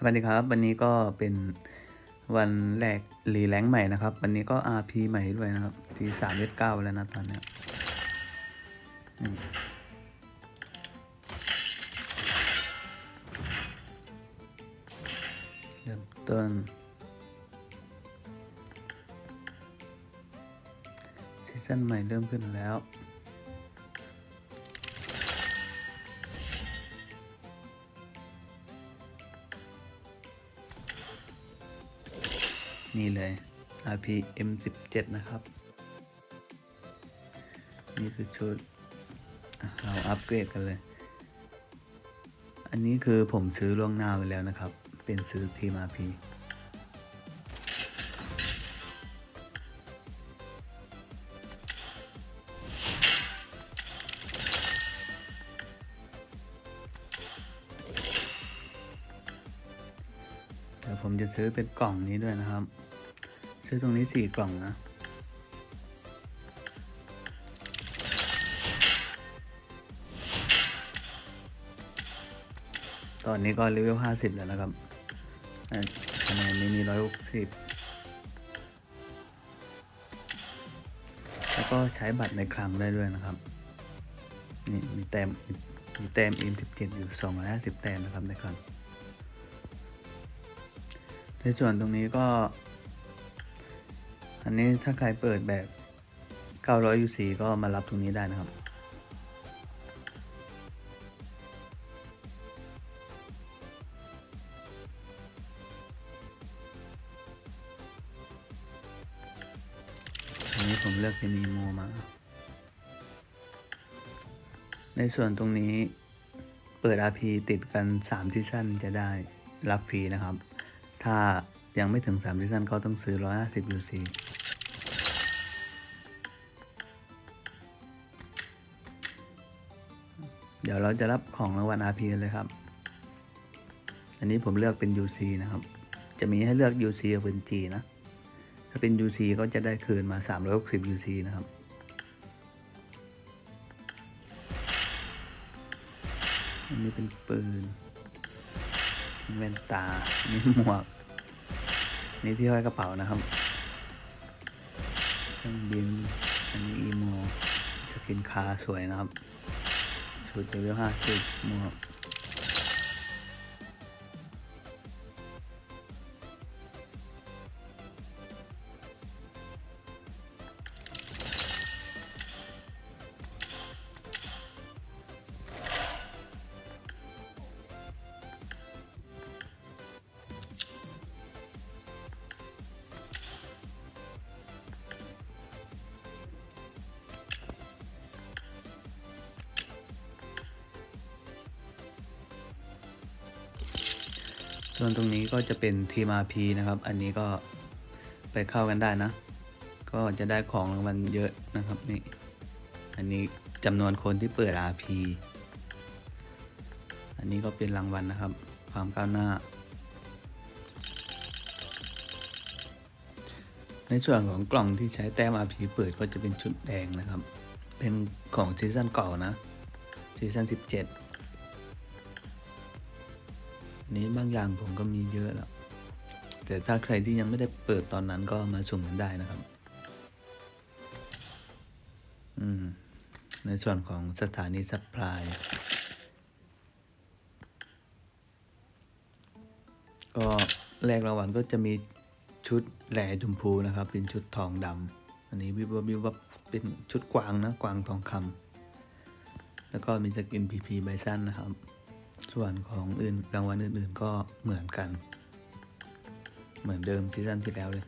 สวัสดีครับ วันนี้ก็เป็นวันแรกรีแรงค์ใหม่นะครับ วันนี้ก็ RP ใหม่ด้วยนะครับทีสามเก้าแล้วนะตอนเนี้ยนี่เริ่มต้นซีซั่นใหม่เริ่มขึ้นแล้ว นี่เลย RP M17 นะครับ นี่คือชุดเราอัปเกรดกันเลย อันนี้คือผมซื้อล่วงหน้าไปแล้วนะครับ เป็นซื้อทีม RP ผมจะซื้อเป็นกล่องนี้ด้วยนะครับ ซื้อตรงนี้สี่กล่องนะ ตอนนี้ก็เลเวลห้าสิบแล้วนะครับคะแนนนี้มีร้อยหกสิบแล้วก็ใช้บัตรในคลังได้ด้วยนะครับ นี่มีแต้มมีแต้ม M17 อยู่250แต้มนะครับในคลัง ในส่วนตรงนี้ก็ อันนี้ถ้าใครเปิดแบบ 900 UC ก็มารับตรงนี้ได้นะครับ อันนี้ผมเลือกเป็นอีโมมา ในส่วนตรงนี้เปิด RP ติดกัน 3 ซีซั่นจะได้รับฟรีนะครับ ถ้ายังไม่ถึง3ซีซันก็ต้องซื้อ 150 UC เดี๋ยวเราจะรับของรางวัล RP กันเลยครับ อันนี้ผมเลือกเป็น UC นะครับ จะมีให้เลือก UC กับเป็น G นะ ถ้าเป็น UC ก็จะได้คืนมา 360 UC นะครับอันนี้เป็นปืน แว่นตานี่หมวก นี่ที่ห้อยกระเป๋านะครับเครื่องบิน อันนี้อีโมจะกินคาสวยนะครับ ชุดเลเวลห้าสิบหมวก ส่วนตรงนี้ก็จะเป็นทีม RP นะครับ อันนี้ก็ไปเข้ากันได้นะ ก็จะได้ของรางวัลเยอะนะครับนี่ อันนี้จำนวนคนที่เปิด RP อันนี้ก็เป็นรางวัลนะครับ ความก้าวหน้า ในส่วนของกล่องที่ใช้แต้ม RP เปิดก็จะเป็นชุดแดงนะครับ เป็นของซีซั่นเก่านะซีซั่น17 นี้บางอย่างผมก็มีเยอะแล้ว แต่ถ้าใครที่ยังไม่ได้เปิดตอนนั้นก็มาสุ่มกันได้นะครับ อืม ในส่วนของสถานีซัพพลายก็แรกรางวัลก็จะมีชุดแหล่ชมพูนะครับ เป็นชุดทองดำอันนี้วิบวับวิบวับเป็นชุดกวางนะ กวางทองคำแล้วก็มีสกินพีพีไบซันนะครับ ส่วนของอื่นรางวัลอื่นๆก็เหมือนกัน เหมือนเดิมซีซั่นที่แล้วเลย